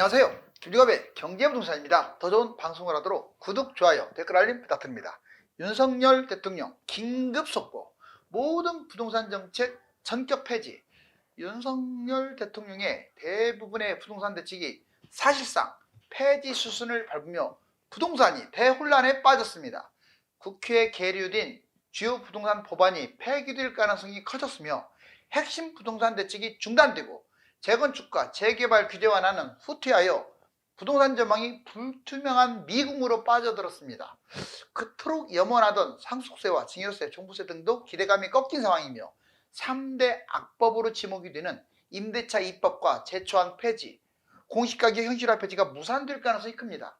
안녕하세요. 김주갑의 경제부동산입니다. 더 좋은 방송을 하도록 구독, 좋아요, 댓글 알림 부탁드립니다. 윤석열 대통령 긴급 속보 모든 부동산 정책 전격 폐지 윤석열 대통령의 대부분의 부동산 대책이 사실상 폐지 수순을 밟으며 부동산이 대혼란에 빠졌습니다. 국회에 계류된 주요 부동산 법안이 폐기될 가능성이 커졌으며 핵심 부동산 대책이 중단되고 재건축과 재개발 규제 완화는 후퇴하여 부동산 전망이 불투명한 미궁으로 빠져들었습니다. 그토록 염원하던 상속세와 증여세, 종부세 등도 기대감이 꺾인 상황이며 3대 악법으로 지목이 되는 임대차 입법과 재초안 폐지, 공시가격 현실화 폐지가 무산될 가능성이 큽니다.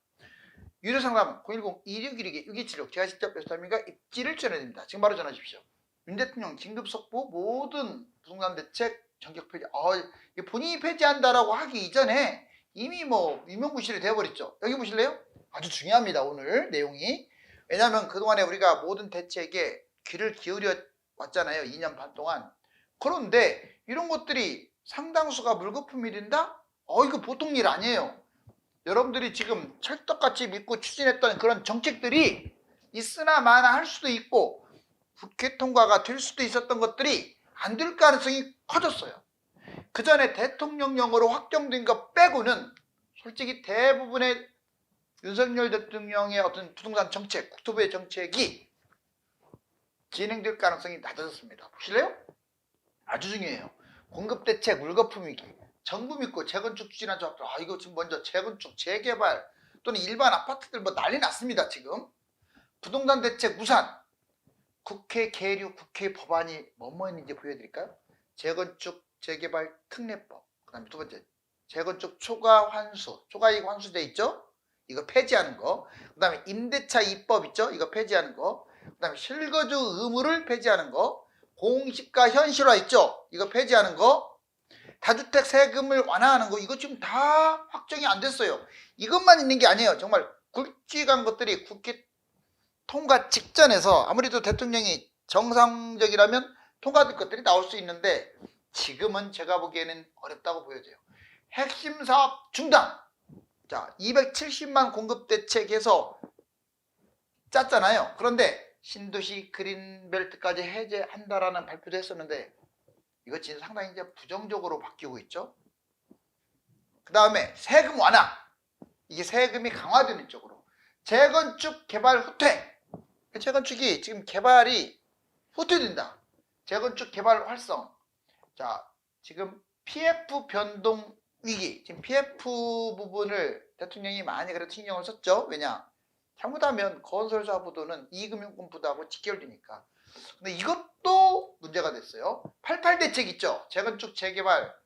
유료 상담은 010-2612-6276 제가 직접 뵙사님과 입지를 전해드립니다. 지금 바로 전화 주십시오. 윤 대통령 긴급 속보 모든 부동산 대책 전격 폐지. 어, 본인이 폐지한다라고 하기 이전에 이미 뭐 유명무실이 되어버렸죠. 여기 보실래요? 아주 중요합니다. 오늘 내용이. 왜냐하면 그동안에 우리가 모든 대책에 귀를 기울여 왔잖아요. 2년 반 동안. 그런데 이런 것들이 상당수가 물거품이 된다? 어 이거 보통 일 아니에요. 여러분들이 지금 찰떡같이 믿고 추진했던 그런 정책들이 있으나 마나 할 수도 있고 국회 통과가 될 수도 있었던 것들이 안 될 가능성이 커졌어요. 그 전에 대통령령으로 확정된 것 빼고는 솔직히 대부분의 윤석열 대통령의 어떤 부동산 정책, 국토부의 정책이 진행될 가능성이 낮아졌습니다. 보실래요? 아주 중요해요. 공급 대책, 물거품 위기. 정부 믿고 재건축 추진한 조합들, 아, 이거 지금 먼저 재건축, 재개발 또는 일반 아파트들 뭐 난리 났습니다, 지금. 부동산 대책 무산. 국회 계류, 국회 법안이 뭐뭐 있는지 보여드릴까요? 재건축, 재개발 특례법. 그 다음에 두 번째, 재건축 초과 환수, 초과 이익 환수돼 있죠? 이거 폐지하는 거. 그 다음에 임대차 입법 있죠? 이거 폐지하는 거. 그 다음에 실거주 의무를 폐지하는 거. 공시가 현실화 있죠? 이거 폐지하는 거. 다주택 세금을 완화하는 거. 이거 지금 다 확정이 안 됐어요. 이것만 있는 게 아니에요. 정말 굵직한 것들이 국회 통과 직전에서 아무래도 대통령이 정상적이라면 통과될 것들이 나올 수 있는데 지금은 제가 보기에는 어렵다고 보여져요. 핵심 사업 중단. 자, 270만 공급 대책에서 짰잖아요. 그런데 신도시 그린벨트까지 해제한다라는 발표도 했었는데 이거 진짜 상당히 이제 부정적으로 바뀌고 있죠. 그 다음에 세금 완화. 이게 세금이 강화되는 쪽으로. 재건축 개발 후퇴. 재건축이 지금 개발이 후퇴된다. 재건축 개발 활성. 자, 지금 PF 변동 위기. 지금 PF 부분을 대통령이 많이 그래도 신경을 썼죠. 왜냐? 잘못하면 건설사 부도는 이금융권 부도하고 직결되니까. 근데 이것도 문제가 됐어요. 88 대책 있죠. 재건축 재개발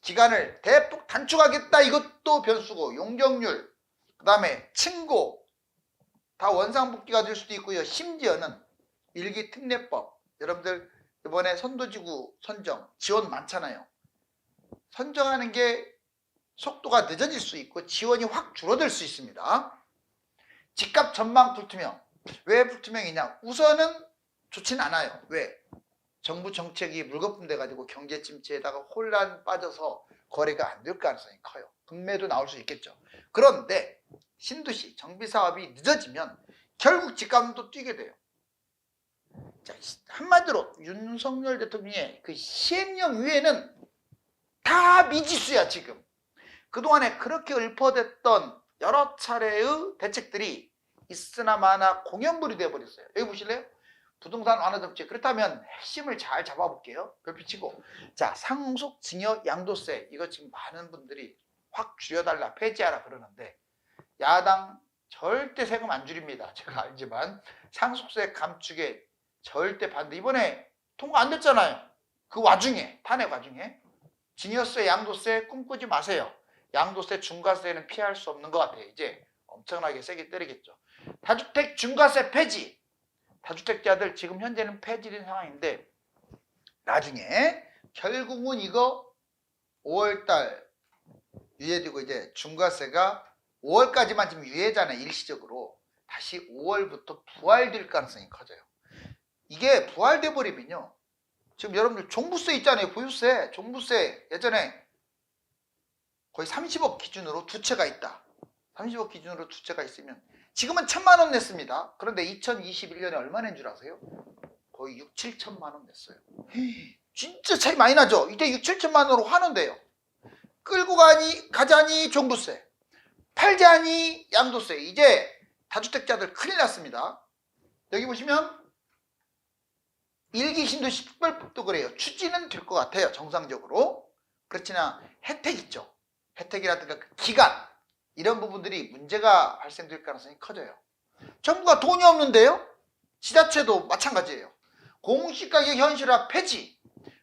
기간을 대폭 단축하겠다. 이것도 변수고 용적률, 그 다음에 층고 다 원상복귀가 될 수도 있고요. 심지어는 일기 특례법 여러분들 이번에 선도지구 선정 지원 많잖아요. 선정하는 게 속도가 늦어질 수 있고 지원이 확 줄어들 수 있습니다. 집값 전망 불투명. 왜 불투명이냐? 우선은 좋진 않아요. 왜? 정부 정책이 물거품 돼 가지고 경제 침체에다가 혼란 빠져서 거래가 안 될 가능성이 커요. 금매도 나올 수 있겠죠. 그런데 신도시 정비 사업이 늦어지면 결국 집값은 또 뛰게 돼요. 자, 한마디로 윤석열 대통령의 그 시행령 위에는 다 미지수야 지금. 그동안에 그렇게 읊어댔던 여러 차례의 대책들이 있으나 마나 공연불이 되어버렸어요. 여기 보실래요? 부동산 완화 정책. 그렇다면 핵심을 잘 잡아볼게요. 별표 치고. 자, 상속 증여 양도세. 이거 지금 많은 분들이 확 줄여달라, 폐지하라 그러는데 야당 절대 세금 안 줄입니다. 제가 알지만 상속세 감축에 절대 반대. 이번에 통과 안 됐잖아요. 그 와중에 탄핵 와중에 증여세, 양도세 꿈꾸지 마세요. 양도세, 중과세는 피할 수 없는 것 같아요. 이제 엄청나게 세게 때리겠죠. 다주택 중과세 폐지. 다주택자들 지금 현재는 폐지된 상황인데 나중에 결국은 이거 5월달 유예되고 이제 중과세가 5월까지만 지금 유예잖아요. 일시적으로 다시 5월부터 부활될 가능성이 커져요. 이게 부활돼 버리면요. 지금 여러분들 종부세 있잖아요. 보유세, 종부세 예전에 거의 30억 기준으로 두 채가 있다. 30억 기준으로 두 채가 있으면 지금은 천만 원 냈습니다. 그런데 2021년에 얼마 낸 줄 아세요? 거의 6, 7천만 원 냈어요. 진짜 차이 많이 나죠? 이때 6, 7천만 원으로 하는데요. 끌고 가니 가자니 종부세, 팔자니 양도세. 이제 다주택자들 큰일 났습니다. 여기 보시면 일기 신도시 특별법도 그래요. 추진은 될 것 같아요. 정상적으로. 그렇지나 혜택 있죠. 혜택이라든가 그 기간 이런 부분들이 문제가 발생될 가능성이 커져요. 정부가 돈이 없는데요. 지자체도 마찬가지예요. 공시가격 현실화 폐지.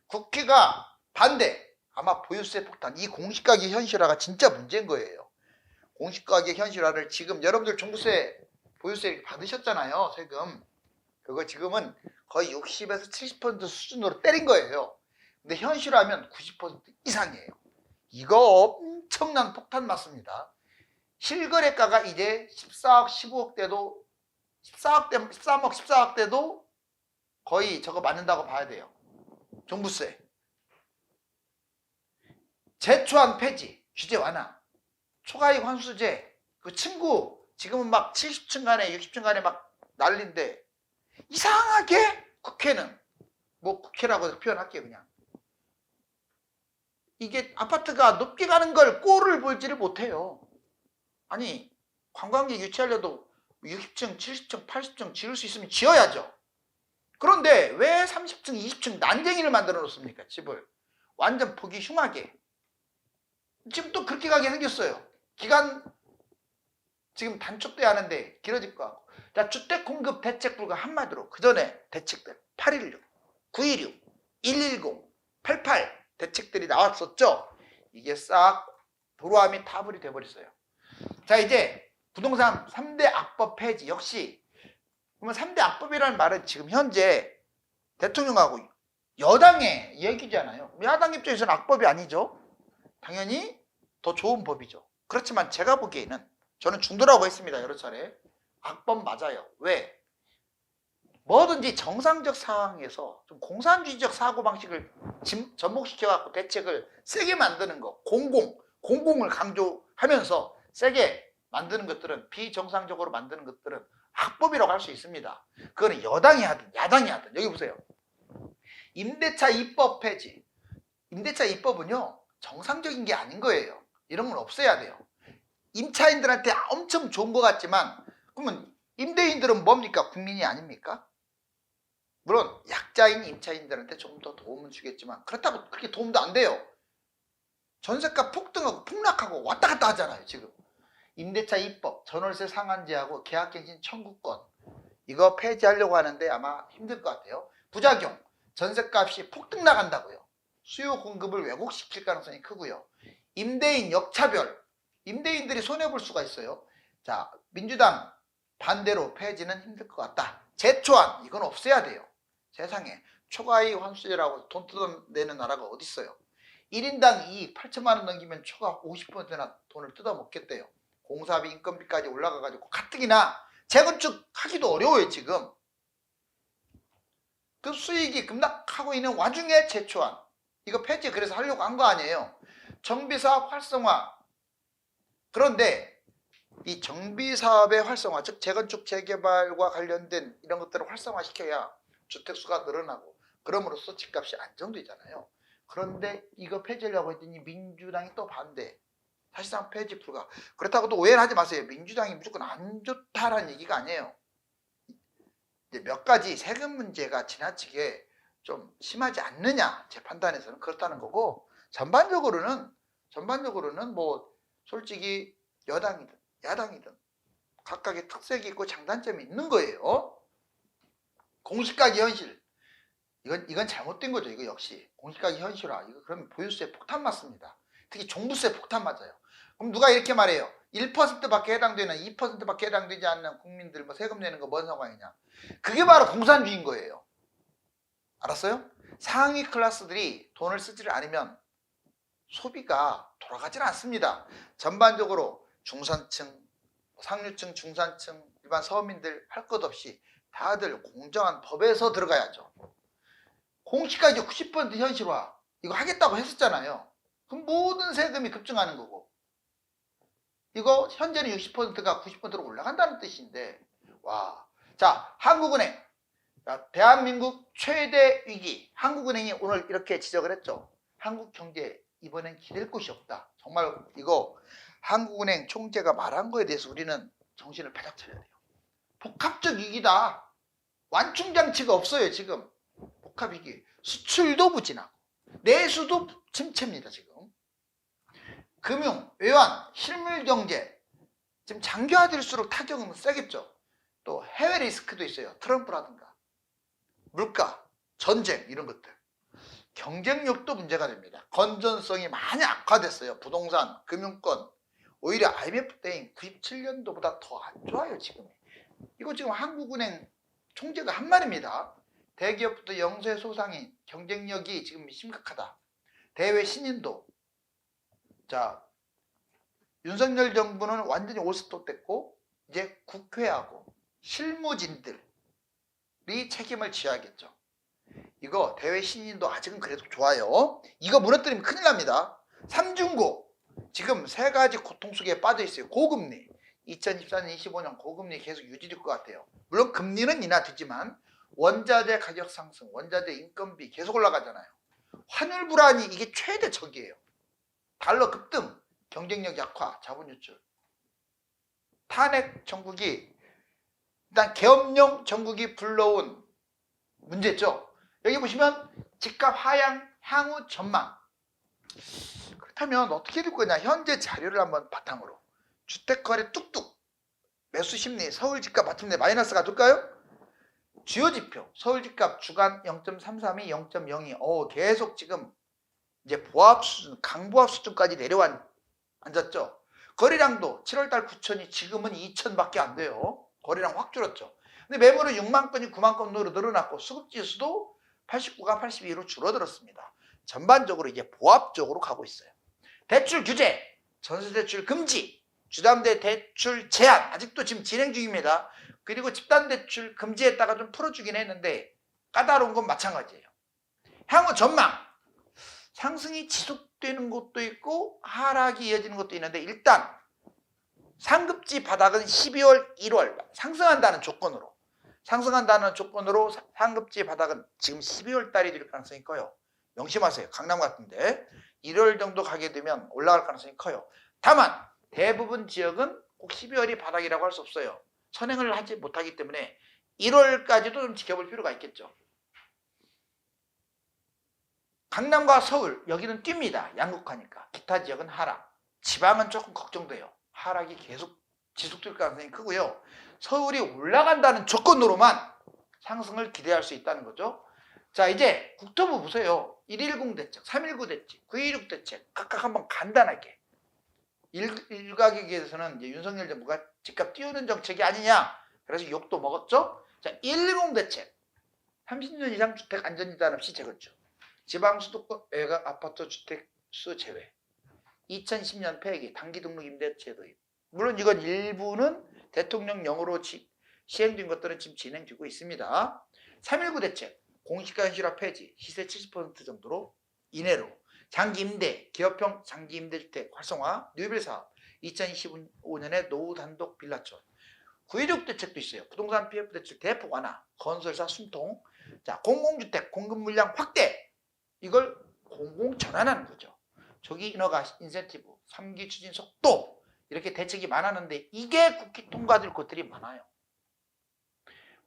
국회가 반대. 아마 보유세 폭탄. 이 공시가격 현실화가 진짜 문제인 거예요. 공시가격 현실화를 지금 여러분들 종부세 보유세 받으셨잖아요. 세금. 그거 지금은 거의 60에서 70% 수준으로 때린 거예요. 근데 현실화하면 90% 이상이에요. 이거 엄청난 폭탄 맞습니다. 실거래가가 이제 14억, 15억 대도 14억 대, 13억, 14억 대도 거의 저거 맞는다고 봐야 돼요. 종부세. 제초한 폐지, 규제 완화, 초과이익 환수제, 그 친구 지금은 막 70층 간에 60층 간에 막 난린데 이상하게 국회는 뭐 국회라고 표현할게요 그냥. 이게 아파트가 높게 가는 걸 꼴을 볼지를 못해요. 아니 관광객 유치하려도 60층, 70층, 80층 지을 수 있으면 지어야죠. 그런데 왜 30층, 20층 난쟁이를 만들어 놓습니까 집을? 완전 보기 흉하게. 지금 또 그렇게 가게 생겼어요. 기간 지금 단축돼야 하는데 길어질 것 같고 자, 주택 공급 대책 불가 한마디로 그 전에 대책들 816, 916, 110, 88 대책들이 나왔었죠. 이게 싹 도로함이 타불이 돼버렸어요. 자 이제 부동산 3대 악법 폐지 역시 그러면 3대 악법이라는 말은 지금 현재 대통령하고 여당의 얘기잖아요. 야당 입장에서는 악법이 아니죠. 당연히 더 좋은 법이죠. 그렇지만 제가 보기에는 저는 중도라고 했습니다. 여러 차례. 악법 맞아요. 왜? 뭐든지 정상적 상황에서 좀 공산주의적 사고방식을 진- 접목시켜갖고 대책을 세게 만드는 거, 공공, 공공을 강조하면서 세게 만드는 것들은 비정상적으로 만드는 것들은 악법이라고 할 수 있습니다. 그거는 여당이 하든 야당이 하든 여기 보세요. 임대차 입법 폐지. 임대차 입법은요 정상적인 게 아닌 거예요. 이런 건 없애야 돼요. 임차인들한테 엄청 좋은 것 같지만 그러면 임대인들은 뭡니까? 국민이 아닙니까? 물론 약자인 임차인들한테 좀더 도움을 주겠지만 그렇다고 그렇게 도움도 안 돼요. 전세가 폭등하고 폭락하고 왔다 갔다 하잖아요 지금. 임대차 입법, 전월세 상한제하고 계약갱신 청구권 이거 폐지하려고 하는데 아마 힘들 것 같아요. 부작용, 전세값이 폭등 나간다고요. 수요 공급을 왜곡시킬 가능성이 크고요. 임대인 역차별, 임대인들이 손해볼 수가 있어요. 자, 민주당 반대로 폐지는 힘들 것 같다. 제초안 이건 없애야 돼요. 세상에 초과이익 환수제라고 돈 뜯어내는 나라가 어디 있어요? 1인당 이익 8천만 원 넘기면 초과 50%나 돈을 뜯어먹겠대요. 공사비, 인건비까지 올라가가지고 가뜩이나 재건축 하기도 어려워요 지금. 그 수익이 급락하고 있는 와중에 제초안 이거 폐지 그래서 하려고 한 거 아니에요. 정비사업 활성화 그런데 이 정비 사업의 활성화, 즉 재건축 재개발과 관련된 이런 것들을 활성화시켜야 주택 수가 늘어나고 그럼으로써 집값이 안정되잖아요. 그런데 이거 폐지하려고 했더니 민주당이 또 반대. 사실상 폐지 불가. 그렇다고 또 오해를 하지 마세요. 민주당이 무조건 안 좋다라는 얘기가 아니에요. 몇 가지 세금 문제가 지나치게 좀 심하지 않느냐 제 판단에서는 그렇다는 거고 전반적으로는 전반적으로는 뭐 솔직히 여당이든 야당이든 각각의 특색이 있고 장단점이 있는 거예요. 공시가격 현실 이건 이건 잘못된 거죠. 이거 역시 공시가격 현실화 이거 그러면 보유세 폭탄 맞습니다. 특히 종부세 폭탄 맞아요. 그럼 누가 이렇게 말해요? 1%밖에 해당되는 2%밖에 해당되지 않는 국민들 뭐 세금 내는 거 뭔 상관이냐? 그게 바로 공산주의인 거예요. 알았어요? 상위 클래스들이 돈을 쓰지를 않으면 소비가 돌아가질 않습니다. 전반적으로 중산층, 상류층, 중산층, 일반 서민들 할 것 없이 다들 공정한 법에서 들어가야죠. 공시가격 90% 현실화 이거 하겠다고 했었잖아요. 그럼 모든 세금이 급증하는 거고 이거 현재는 60%가 90%로 올라간다는 뜻인데 와. 자, 한국은행. 자, 대한민국 최대 위기. 한국은행이 오늘 이렇게 지적을 했죠. 한국 경제 이번엔 기댈 곳이 없다. 정말 이거 한국은행 총재가 말한 거에 대해서 우리는 정신을 바짝 차려야 돼요. 복합적 위기다. 완충 장치가 없어요, 지금. 복합 위기. 수출도 부진하고 내수도 침체입니다, 지금. 금융, 외환, 실물 경제 지금 장기화될수록 타격은 세겠죠. 또 해외 리스크도 있어요. 트럼프라든가 물가, 전쟁 이런 것들. 경쟁력도 문제가 됩니다. 건전성이 많이 악화됐어요. 부동산, 금융권. 오히려 IMF 때인 97년도보다 더 안 좋아요, 지금. 이거 지금 한국은행 총재가 한 말입니다. 대기업부터 영세 소상인 경쟁력이 지금 심각하다. 대외 신인도 자 윤석열 정부는 완전히 올스톱 됐고 이제 국회하고 실무진들이 책임을 져야겠죠. 이거 대외 신인도 아직은 그래도 좋아요. 이거 무너뜨리면 큰일 납니다. 삼중고 지금 세 가지 고통 속에 빠져 있어요. 고금리 2014년, 25년 고금리 계속 유지될 것 같아요. 물론 금리는 인하되지만 원자재 가격 상승, 원자재 인건비 계속 올라가잖아요. 환율 불안이 이게 최대 적이에요. 달러 급등, 경쟁력 약화, 자본 유출. 탄핵 정국이 일단 계엄령 정국이 불러온 문제죠. 여기 보시면 집값 하향 향후 전망. 그렇다면 어떻게 될 거냐? 현재 자료를 한번 바탕으로 주택 거래 뚝뚝 매수 심리 서울 집값 마침내 마이너스가 될까요? 주요 지표 서울 집값 주간 0.33이 0.02. 어 계속 지금 이제 보합 수준, 강보합 수준까지 내려앉 앉았죠. 거래량도 7월달 9천이 지금은 2천밖에 안 돼요. 거래량 확 줄었죠. 근데 매물은 6만 건이 9만 건으로 늘어났고 수급 지수도 89가 82로 줄어들었습니다. 전반적으로 이제 보합적으로 가고 있어요. 대출 규제, 전세 대출 금지, 주담대 대출 제한 아직도 지금 진행 중입니다. 그리고 집단 대출 금지했다가 좀 풀어주긴 했는데 까다로운 건 마찬가지예요. 향후 전망 상승이 지속되는 것도 있고 하락이 이어지는 것도 있는데 일단 상급지 바닥은 12월, 1월 상승한다는 조건으로 상승한다는 조건으로 사- 상급지 바닥은 지금 12월 달이 될 가능성이 커요. 명심하세요. 강남 같은데 1월 정도 가게 되면 올라갈 가능성이 커요. 다만 대부분 지역은 꼭 12월이 바닥이라고 할 수 없어요. 선행을 하지 못하기 때문에 1월까지도 좀 지켜볼 필요가 있겠죠. 강남과 서울 여기는 뜁니다. 양극화니까. 기타 지역은 하락. 지방은 조금 걱정돼요. 하락이 계속 지속될 가능성이 크고요. 서울이 올라간다는 조건으로만 상승을 기대할 수 있다는 거죠. 자 이제 국토부 보세요. 110 대책, 319 대책, 916 대책 각각 한번 간단하게. 일, 일각에 대해서는 이제 윤석열 정부가 집값 띄우는 정책이 아니냐. 그래서 욕도 먹었죠. 자, 110 대책. 30년 이상 주택 안전지단 없이 재건축 지방 수도권 외곽 아파트 주택 수 제외. 2010년 폐기 단기 등록 임대차 도입 물론 이건 일부는 대통령령으로 지- 시행된 것들은 지금 진행되고 있습니다. 319 대책 공시가 현실화 폐지 시세 70% 정도로 이내로 장기 임대 기업형 장기 임대주택 활성화 뉴빌 사업 2025년에 노후 단독 빌라촌 916 대책도 있어요. 부동산 PF 대책 대폭 완화 건설사 숨통 자 공공주택 공급 물량 확대 이걸 공공 전환하는 거죠. 조기 인허가 인센티브 3기 추진 속도 이렇게 대책이 많았는데 이게 국회 통과될 것들이 많아요.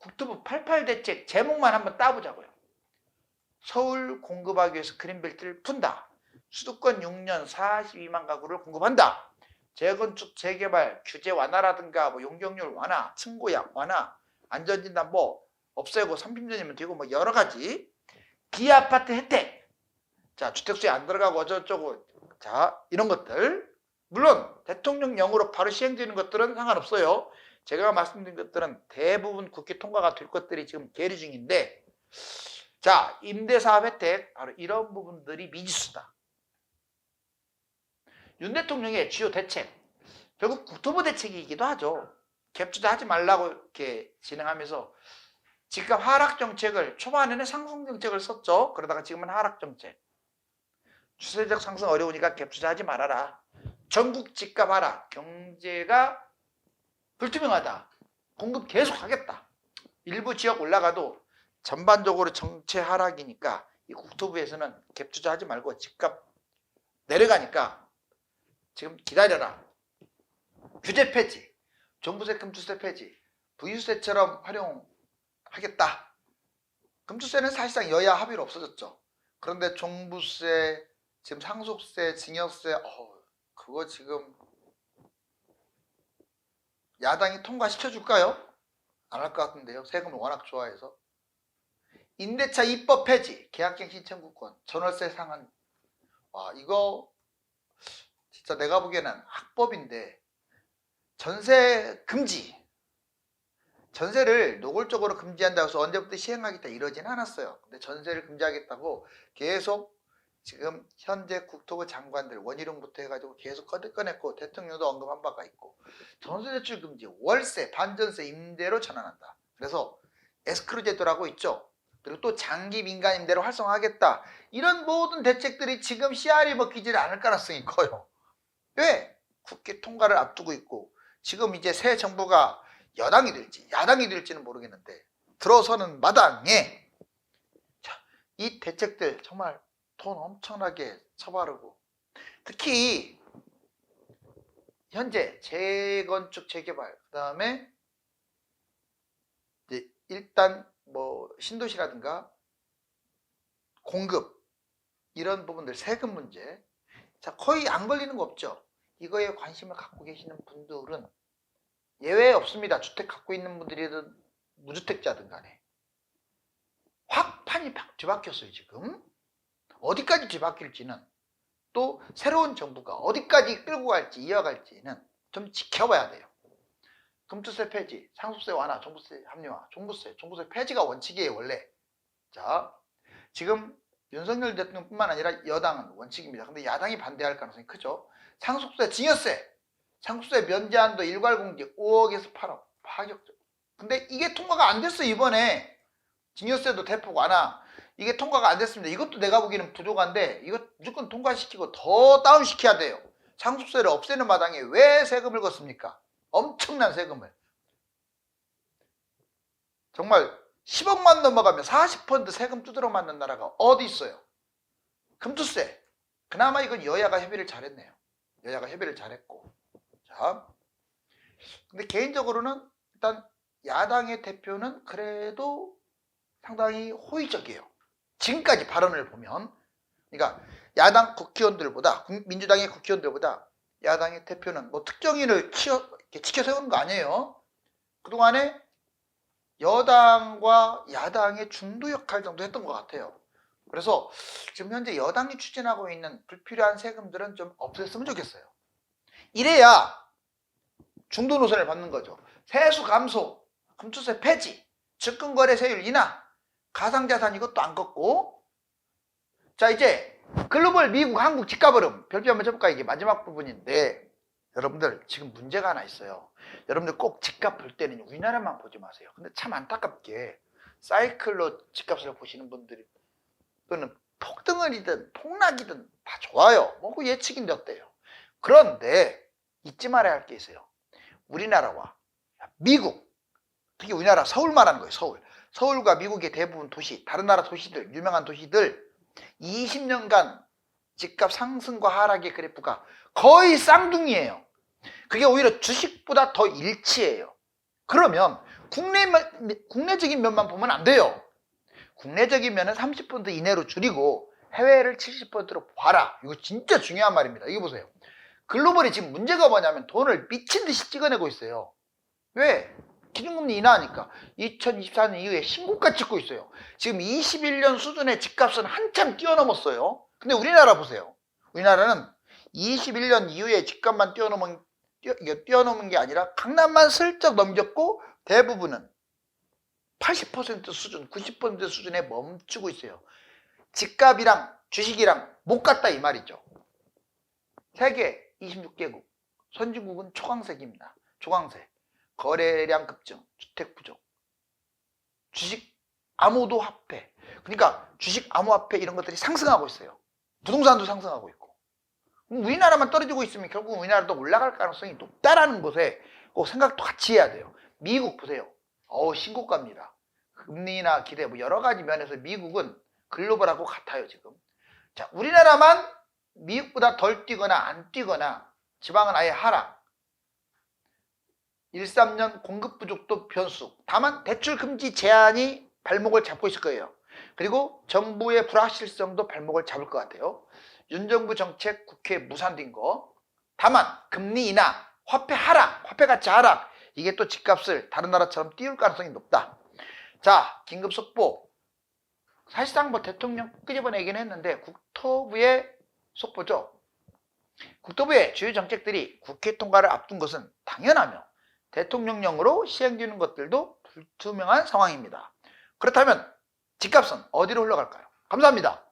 국토부 88 대책 제목만 한번 따보자고요. 서울 공급하기 위해서 그린벨트를 푼다. 수도권 6년 42만 가구를 공급한다. 재건축 재개발 규제 완화라든가 뭐 용적률 완화, 층고약 완화, 안전진단 뭐 없애고 30년이면 되고 뭐 여러 가지 비아파트 혜택. 자 주택수에 안 들어가고 어쩌고저쩌고 자 이런 것들 물론 대통령령으로 바로 시행되는 것들은 상관없어요. 제가 말씀드린 것들은 대부분 국회 통과가 될 것들이 지금 계류 중인데 자 임대사업 혜택 바로 이런 부분들이 미지수다. 윤 대통령의 주요 대책 결국 국토부 대책이기도 하죠. 갭투자 하지 말라고 이렇게 진행하면서 집값 하락 정책을 초반에는 상승 정책을 썼죠. 그러다가 지금은 하락 정책. 추세적 상승 어려우니까 갭 투자 하지 말아라. 전국 집값 하라. 경제가 불투명하다. 공급 계속 하겠다. 일부 지역 올라가도 전반적으로 정체 하락이니까 이 국토부에서는 갭 투자하지 말고 집값 내려가니까 지금 기다려라. 규제 폐지, 종부세 금투세 폐지, 부유세처럼 활용하겠다. 금투세는 사실상 여야 합의로 없어졌죠. 그런데 종부세, 지금 상속세, 증여세, 어, 그거 지금 야당이 통과시켜줄까요? 안 할 것 같은데요. 세금을 워낙 좋아해서. 임대차 입법 폐지, 계약갱신 청구권, 전월세 상한. 와, 이거 진짜 내가 보기에는 학법인데 전세 금지. 전세를 노골적으로 금지한다고 해서 언제부터 시행하겠다 이러진 않았어요. 근데 전세를 금지하겠다고 계속 지금 현재 국토부 장관들 원희룡부터 해가지고 계속 꺼냈고 대통령도 언급한 바가 있고 전세 대출 금지, 월세, 반전세, 임대로 전환한다. 그래서 에스크로 제도라고 있죠. 그리고 또 장기 민간 임대로 활성화하겠다. 이런 모든 대책들이 지금 씨알이 먹히지 않을 가능성이 커요. 왜? 국회 통과를 앞두고 있고 지금 이제 새 정부가 여당이 될지 야당이 될지는 모르겠는데 들어서는 마당에 자, 이 대책들 정말 돈 엄청나게 쳐바르고. 특히 현재 재건축 재개발 그 다음에 이제 일단 뭐 신도시라든가 공급 이런 부분들 세금 문제. 자 거의 안 걸리는 거 없죠. 이거에 관심을 갖고 계시는 분들은 예외 없습니다. 주택 갖고 있는 분들이든 무주택자든 간에. 확 판이 팍 뒤바뀌었어요 지금 어디까지 뒤바뀔지는 또 새로운 정부가 어디까지 끌고 갈지 이어갈지는 좀 지켜봐야 돼요. 금투세 폐지, 상속세 완화, 종부세 합리화, 종부세, 종부세 폐지가 원칙이에요 원래. 자, 지금 윤석열 대통령뿐만 아니라 여당은 원칙입니다. 근데 야당이 반대할 가능성이 크죠. 상속세, 증여세, 상속세 면제한도 일괄공제 5억에서 8억 파격적. 근데 이게 통과가 안 됐어 이번에 증여세도 대폭 완화. 이게 통과가 안 됐습니다. 이것도 내가 보기에는 부족한데 이거 무조건 통과시키고 더 다운시켜야 돼요. 상속세를 없애는 마당에 왜 세금을 걷습니까? 엄청난 세금을. 정말 10억만 넘어가면 40% 세금 두드러 맞는 나라가 어디 있어요? 금투세. 그나마 이건 여야가 협의를 잘했네요. 여야가 협의를 잘했고. 자. 근데 개인적으로는 일단 야당의 대표는 그래도 상당히 호의적이에요. 지금까지 발언을 보면 그러니까 야당 국회의원들보다 국- 민주당의 국회의원들보다 야당의 대표는 뭐 특정인을 치어, 지켜 세우는 거 아니에요. 그동안에 여당과 야당의 중도 역할 정도 했던 것 같아요. 그래서 지금 현재 여당이 추진하고 있는 불필요한 세금들은 좀 없앴으면 좋겠어요. 이래야 중도 노선을 받는 거죠. 세수 감소, 금투세 폐지, 증권거래세율 인하, 가상자산 이것도 안 걷고. 자 이제 글로벌 미국 한국 집값 흐름 별표 한번 쳐볼까 이게 마지막 부분인데 여러분들 지금 문제가 하나 있어요. 여러분들 꼭 집값 볼 때는 우리나라만 보지 마세요. 근데 참 안타깝게 사이클로 집값을 보시는 분들이 또는 폭등을이든 폭락이든 다 좋아요. 뭐 그 예측인데 어때요? 그런데 잊지 말아야 할 게 있어요. 우리나라와 미국 특히 우리나라 서울 말하는 거예요 서울 서울과 미국의 대부분 도시, 다른 나라 도시들, 유명한 도시들 20년간 집값 상승과 하락의 그래프가 거의 쌍둥이에요. 그게 오히려 주식보다 더 일치해요. 그러면 국내, 국내적인 면만 보면 안 돼요. 국내적인 면은 30% 이내로 줄이고 해외를 70%로 봐라. 이거 진짜 중요한 말입니다. 이거 보세요. 글로벌이 지금 문제가 뭐냐면 돈을 미친 듯이 찍어내고 있어요. 왜? 기준금리 인하하니까 2024년 이후에 신고가 찍고 있어요. 지금 21년 수준의 집값은 한참 뛰어넘었어요. 근데 우리나라 보세요. 우리나라는 21년 이후에 집값만 뛰어넘은 뛰어, 이게 뛰어넘은 게 아니라 강남만 슬쩍 넘겼고 대부분은 80% 수준, 90% 수준에 멈추고 있어요. 집값이랑 주식이랑 못 갔다 이 말이죠. 세계 26개국, 선진국은 초강세입니다. 초강세. 거래량 급증, 주택 부족, 주식 암호도 화폐. 그러니까 주식 암호화폐 이런 것들이 상승하고 있어요. 부동산도 상승하고 있고 우리나라만 떨어지고 있으면 결국 우리나라도 올라갈 가능성이 높다라는 것에 꼭 생각도 같이 해야 돼요. 미국 보세요. 어우 신고가입니다. 금리나 기대 뭐 여러 가지 면에서 미국은 글로벌하고 같아요 지금. 자 우리나라만 미국보다 덜 뛰거나 안 뛰거나 지방은 아예 하락. 1, 3년 공급 부족도 변수. 다만 대출 금지 제한이 발목을 잡고 있을 거예요. 그리고 정부의 불확실성도 발목을 잡을 것 같아요. 윤 정부 정책 국회 무산된 거. 다만 금리 인하, 화폐 하락, 화폐 가치 하락. 이게 또 집값을 다른 나라처럼 띄울 가능성이 높다. 자, 긴급 속보. 사실상 뭐 대통령 끄집어내긴 했는데 국토부의 속보죠. 국토부의 주요 정책들이 국회 통과를 앞둔 것은 당연하며 대통령령으로 시행되는 것들도 불투명한 상황입니다. 그렇다면 집값은 어디로 흘러갈까요? 감사합니다.